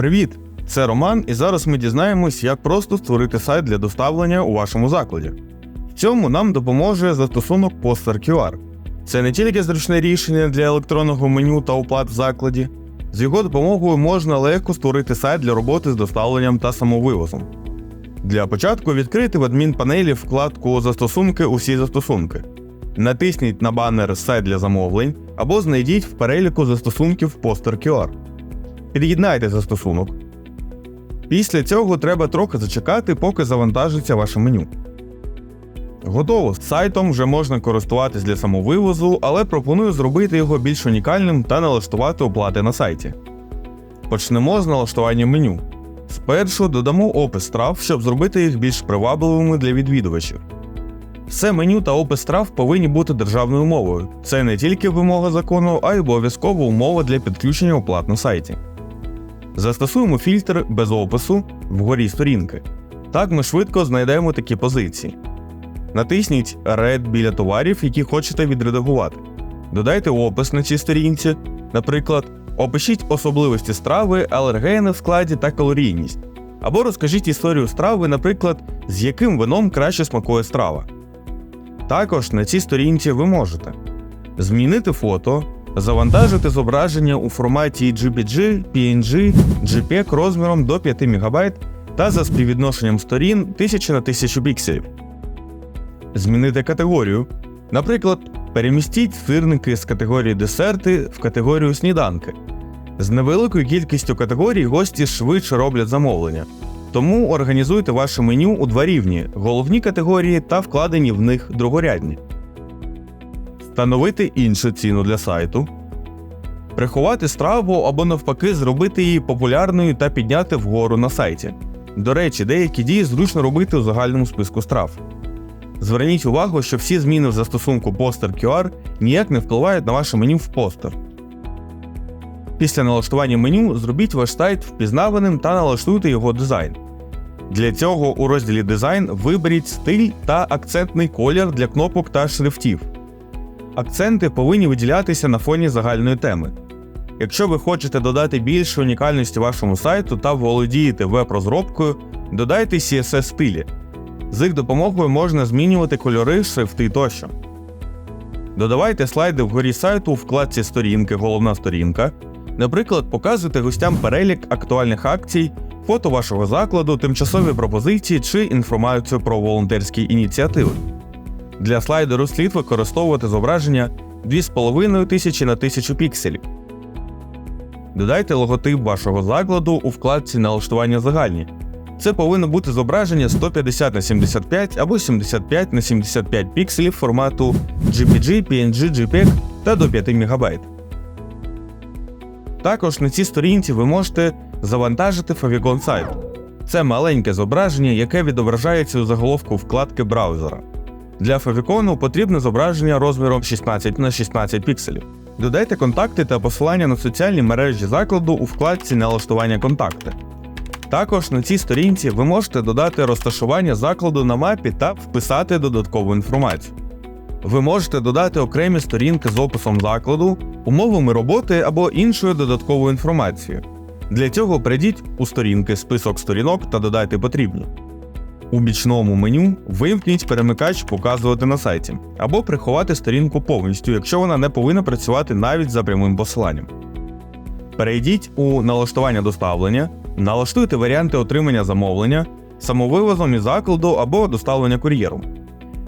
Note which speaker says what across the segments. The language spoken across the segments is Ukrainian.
Speaker 1: Привіт! Це Роман, і зараз ми дізнаємось, як просто створити сайт для доставлення у вашому закладі. В цьому нам допоможе застосунок Poster QR. Це не тільки зручне рішення для електронного меню та оплат в закладі. З його допомогою можна легко створити сайт для роботи з доставленням та самовивозом. Для початку відкрити в адмінпанелі вкладку Застосунки усі застосунки. Натисніть на банер Сайт для замовлень або знайдіть в переліку застосунків Poster QR. Під'єднайте застосунок. Після цього треба трохи зачекати, поки завантажиться ваше меню. Готово. Сайтом вже можна користуватись для самовивозу, але пропоную зробити його більш унікальним та налаштувати оплати на сайті. Почнемо з налаштування меню. Спершу додамо опис страв, щоб зробити їх більш привабливими для відвідувачів. Все меню та опис страв повинні бути державною мовою. Це не тільки вимога закону, а й обов'язкова умова для підключення оплат на сайті. Застосуємо фільтр без опису вгорі сторінки. Так ми швидко знайдемо такі позиції. Натисніть Red біля товарів, які хочете відредагувати. Додайте опис на цій сторінці, наприклад, опишіть особливості страви, алергени в складі та калорійність. Або розкажіть історію страви, наприклад, з яким вином краще смакує страва. Також на цій сторінці ви можете змінити фото, завантажити зображення у форматі JPG, PNG, JPEG розміром до 5 МБ та за співвідношенням сторін 1000 на 1000 пікселів. Змінити категорію. Наприклад, перемістіть сирники з категорії десерти в категорію сніданки. З невеликою кількістю категорій гості швидше роблять замовлення. Тому організуйте ваше меню у два рівні: головні категорії та вкладені в них другорядні. Встановити іншу ціну для сайту. Приховати страву або навпаки зробити її популярною та підняти вгору на сайті. До речі, деякі дії зручно робити у загальному списку страв. Зверніть увагу, що всі зміни в застосунку Poster QR ніяк не впливають на ваше меню в постер. Після налаштування меню зробіть ваш сайт впізнаваним та налаштуйте його дизайн. Для цього у розділі Дизайн виберіть стиль та акцентний колір для кнопок та шрифтів. Акценти повинні виділятися на фоні загальної теми. Якщо ви хочете додати більше унікальності вашому сайту та володієте веб-розробкою, додайте CSS стилі. З їх допомогою можна змінювати кольори, шрифти тощо. Додавайте слайди вгорі сайту у вкладці Сторінки, головна сторінка. Наприклад, показуйте гостям перелік актуальних акцій, фото вашого закладу, тимчасові пропозиції чи інформацію про волонтерські ініціативи. Для слайдеру слід використовувати зображення 2500 на 1000 пікселів. Додайте логотип вашого закладу у вкладці налаштування загальні. Це повинно бути зображення 150 на 75 або 75 на 75 пікселів формату JPG, PNG, JPEG та до 5 МБ. Також на цій сторінці ви можете завантажити favicon сайт. Це маленьке зображення, яке відображається у заголовку вкладки браузера. Для favicon потрібне зображення розміром 16 на 16 пікселів. Додайте контакти та посилання на соціальні мережі закладу у вкладці налаштування контакти. Також на цій сторінці ви можете додати розташування закладу на мапі та вписати додаткову інформацію. Ви можете додати окремі сторінки з описом закладу, умовами роботи або іншою додатковою інформацією. Для цього прийдіть у сторінки список сторінок та додайте потрібні. У бічному меню вимкніть перемикач показувати на сайті або приховати сторінку повністю, якщо вона не повинна працювати навіть за прямим посиланням. Перейдіть у налаштування доставлення, налаштуйте варіанти отримання замовлення, самовивозом із закладу або доставлення кур'єром.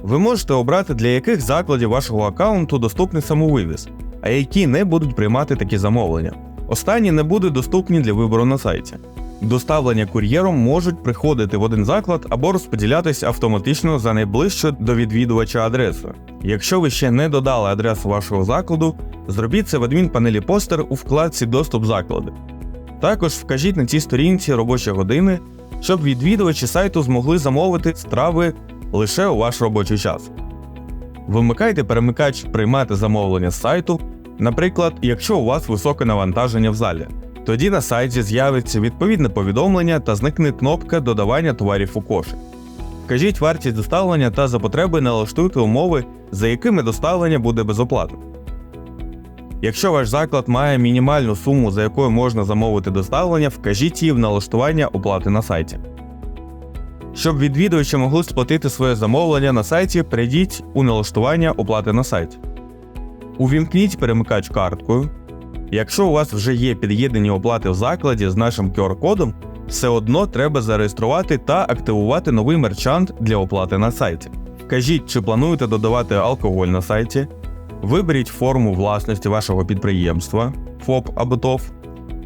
Speaker 1: Ви можете обрати, для яких закладів вашого аккаунту доступний самовивіз, а які не будуть приймати такі замовлення. Останні не будуть доступні для вибору на сайті. Доставлення кур'єром можуть приходити в один заклад або розподілятися автоматично за найближчою до відвідувача адресою. Якщо ви ще не додали адресу вашого закладу, зробіть це в адмінпанелі постер у вкладці Доступ заклади. Також вкажіть на цій сторінці робочі години, щоб відвідувачі сайту змогли замовити страви лише у ваш робочий час. Вимикайте перемикач приймати замовлення з сайту, наприклад, якщо у вас високе навантаження в залі. Тоді на сайті з'явиться відповідне повідомлення та зникне кнопка додавання товарів у кошик. Вкажіть вартість доставлення та за потреби налаштуйте умови, за якими доставлення буде безоплатно. Якщо ваш заклад має мінімальну суму, за якою можна замовити доставлення, вкажіть її в налаштування оплати на сайті. Щоб відвідувачі могли сплатити своє замовлення на сайті, перейдіть у налаштування оплати на сайті. Увімкніть перемикач карткою. Якщо у вас вже є під'єднані оплати в закладі з нашим QR-кодом, все одно треба зареєструвати та активувати новий мерчант для оплати на сайті. Вкажіть, чи плануєте додавати алкоголь на сайті. Виберіть форму власності вашого підприємства ФОП або ТОВ.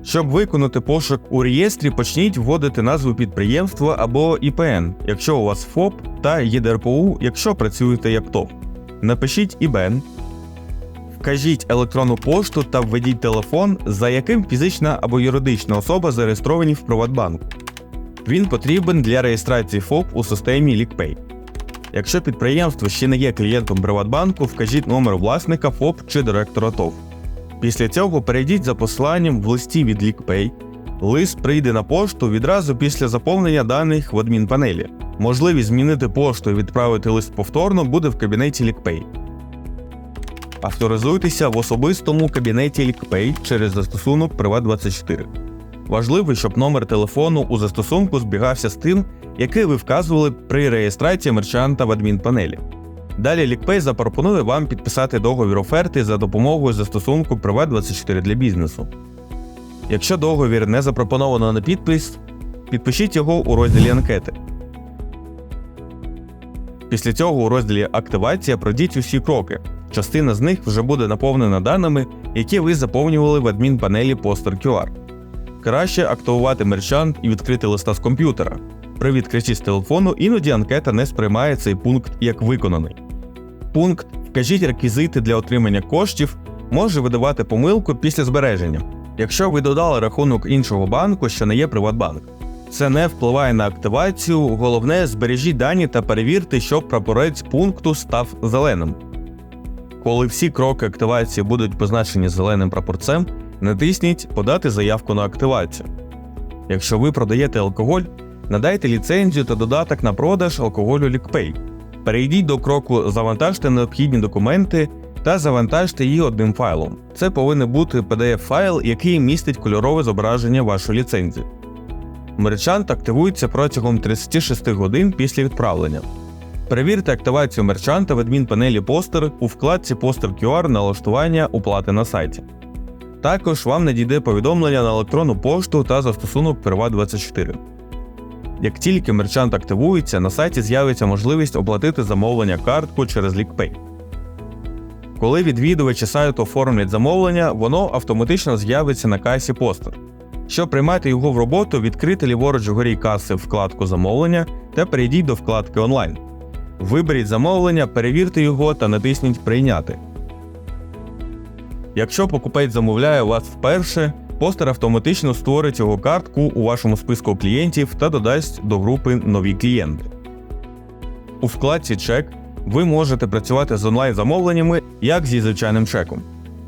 Speaker 1: Щоб виконати пошук у реєстрі, почніть вводити назву підприємства або ІПН, якщо у вас ФОП та ЄДРПУ, якщо працюєте як ТОВ. Напишіть ІБН, вкажіть електронну пошту та введіть телефон, за яким фізична або юридична особа зареєстровані в Приватбанку. Він потрібен для реєстрації ФОП у системі LickPay. Якщо підприємство ще не є клієнтом Приватбанку, вкажіть номер власника ФОП чи директора ТОВ. Після цього перейдіть за посиланням в листі від LickPay. Лист прийде на пошту відразу після заповнення даних в адмінпанелі. Можливість змінити пошту і відправити лист повторно буде в кабінеті LickPay. Авторизуйтеся в особистому кабінеті LickPay через застосунок Privat24. Важливо, щоб номер телефону у застосунку збігався з тим, який ви вказували при реєстрації мерчанта в адмінпанелі. Далі LickPay запропонує вам підписати договір оферти за допомогою застосунку Privat24 для бізнесу. Якщо договір не запропоновано на підпис, підпишіть його у розділі анкети. Після цього у розділі Активація пройдіть усі кроки. Частина з них вже буде наповнена даними, які ви заповнювали в адмінпанелі Poster QR. Краще активувати мерчант і відкрити листа з комп'ютера. При відкритті з телефону іноді анкета не сприймає цей пункт як виконаний. Пункт Вкажіть реквізити для отримання коштів може видавати помилку після збереження, якщо ви додали рахунок іншого банку, що не є Приватбанк. Це не впливає на активацію, головне збережіть дані та перевірте, щоб прапорець пункту став зеленим. Коли всі кроки активації будуть позначені зеленим прапорцем, натисніть Подати заявку на активацію. Якщо ви продаєте алкоголь, надайте ліцензію та додаток на продаж алкоголю LickPay. Перейдіть до кроку Завантажте необхідні документи та завантажте її одним файлом. Це повинен бути PDF-файл, який містить кольорове зображення вашої ліцензії. Мерчант активується протягом 36 годин після відправлення. Перевірте активацію мерчанта в адмінпанелі Постер у вкладці Постер QR налаштування оплати на сайті. Також вам надійде повідомлення на електронну пошту та застосунок Privat24. Як тільки мерчант активується, на сайті з'явиться можливість оплатити замовлення карткою через LickPay. Коли відвідувачі сайту оформлять замовлення, воно автоматично з'явиться на касі Постер. Щоб приймати його в роботу, відкрити ліворуч вгорі каси вкладку замовлення та перейдіть до вкладки онлайн. Виберіть замовлення, перевірте його та натисніть Прийняти. Якщо покупець замовляє вас вперше, постер автоматично створить його картку у вашому списку клієнтів та додасть до групи нові клієнти. У вкладці Чек ви можете працювати з онлайн-замовленнями як зі звичайним чеком.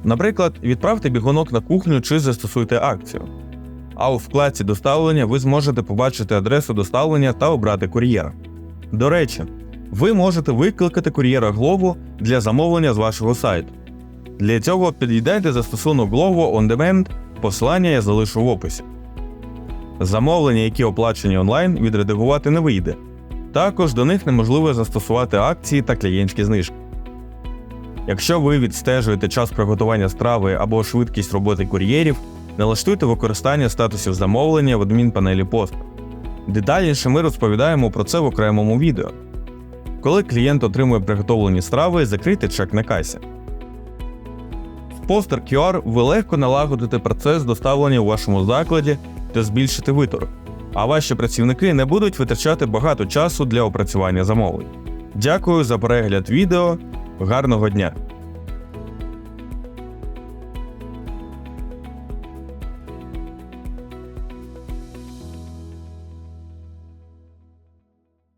Speaker 1: Наприклад, відправте бігунок на кухню чи застосуйте акцію. А у вкладці доставлення ви зможете побачити адресу доставлення та обрати кур'єра. До речі, ви можете викликати кур'єра Glovo для замовлення з вашого сайту. Для цього підійдайте застосунок Glovo On Demand, посилання я залишу в описі. Замовлення, які оплачені онлайн, відредагувати не вийде. Також до них неможливо застосувати акції та клієнтські знижки. Якщо ви відстежуєте час приготування страви або швидкість роботи кур'єрів, налаштуйте використання статусів замовлення в адмінпанелі посту. Детальніше ми розповідаємо про це в окремому відео. Коли клієнт отримує приготовлені страви, закрийте чек на касі. В Poster QR ви легко налагодите процес доставлення у вашому закладі та збільшити виторг, а ваші працівники не будуть витрачати багато часу для опрацювання замовлень. Дякую за перегляд відео. Гарного дня!